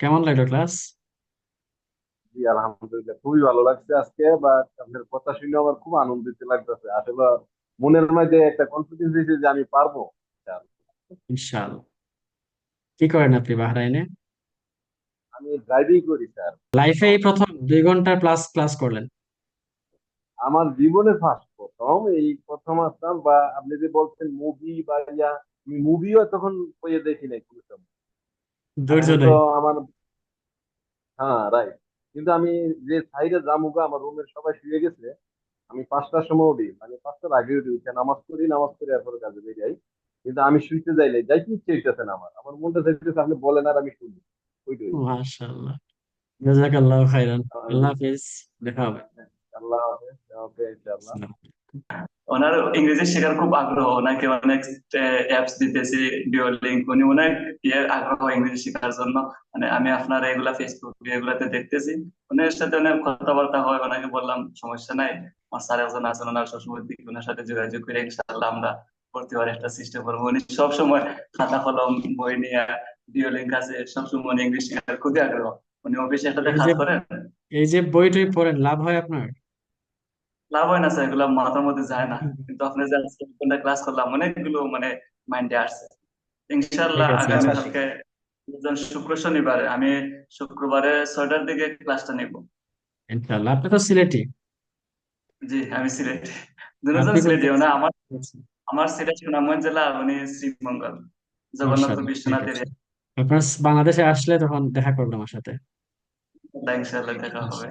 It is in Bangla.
কেমন লাগল ক্লাস? জি আলহামদুলিল্লাহ খুবই ভালো লাগছে আজকে বা আপনার কথা শুনে আমার খুব আনন্দিত লাগতেছে। আসলে মনের মধ্যে একটা কনফিডেন্স দিয়েছে যে আমি পারব। ইনশাআল্লাহ কি করেন আপনি বাহরাইনে? আমি ড্রাইভিং করি স্যার। লাইফে এই প্রথম দুই ঘণ্টার প্লাস ক্লাস করলেন। আমার জীবনে ফার্স্ট প্রথম এই প্রথম আসলাম বা আপনি যে বলছেন মুভি বা ইয়া আমি মুভিও তখন দেখি নাই কোনো সময় ধৈর্য আমি তো নেই। আমার হ্যাঁ রাইট কিন্তু আমি যে সাইডে জামুগা আমার রুমের সবাই শুয়ে গেছে আমি পাঁচটার সময় উঠি। মানে পাঁচটার আগে উঠি উঠে নামাজ পড়ি নামাজ পড়ে এরপরে কাজে বেরিয়ে যাই কিন্তু আমি শুইতে যাই নাই। যাই কি ইচ্ছে হইতেছে না আমার। আমার মনটা চাইতেছে আপনি বলেন আর আমি শুনি। ওইটাই। মাশাআল্লাহ। জাযাকাল্লাহু খাইরান আল্লাহ হাফেজ। দেখা হবে। আল্লাহ হাফেজ। ওকে ইনশাআল্লাহ। ওনার ইংরেজি শেখার খুব আগ্রহ। ওনাকে অনেক অ্যাপস দিতেছি ডিওলিঙ্ক উনি অনেক ইয়ে আগ্রহ ইংরেজি শেখার জন্য। মানে আমি আপনার এগুলা ফেসবুক এগুলাতে দেখতেছি। ওনার সাথে অনেক কথাবার্তা হয়। ওনাকে বললাম সমস্যা নাই। আমার স্যার একজন আছেন। ওনার সবসময় দিকে ওনার সাথে যোগাযোগ করে ইনশাআল্লাহ আমরা ভর্তি হওয়ার একটা সিস্টেম করব। উনি সবসময় খাতা কলম বই নিয়ে ডিওলিঙ্ক আছে। সবসময় উনি ইংলিশ শেখার খুবই আগ্রহ। উনি অফিসে একসাথে এই কাজ যে করেন। এই যে বই টই পড়েন লাভ হয় আপনার? লাভ হয় না স্যার এগুলো মাথার মধ্যে যায় না। কিন্তু আপনি যে আজকে কোনটা ক্লাস করলাম অনেকগুলো মানে মাইন্ডে আসছে। ইনশাল্লাহ আছে আগামী কালকে যেন শুক্র শনিবারে আমি শুক্রবারে ছয়টার দিকে ক্লাসটা নিব। ইনশাআল্লাহ। আপনি তো সিলেটি। জি আমি সিলেট। দুজন সিলেটি মানে আমার আমার সিলেট সুনামগঞ্জ জেলা উনি শ্রীমঙ্গল। জগন্নাথ মাশাআল্লাহ ঠিক বিশ্বনাথ আছে। এরিয়া। আপনার বাংলাদেশে আসলে তখন দেখা করবেন আমার সাথে। ইনশাল্লাহ দেখা হবে।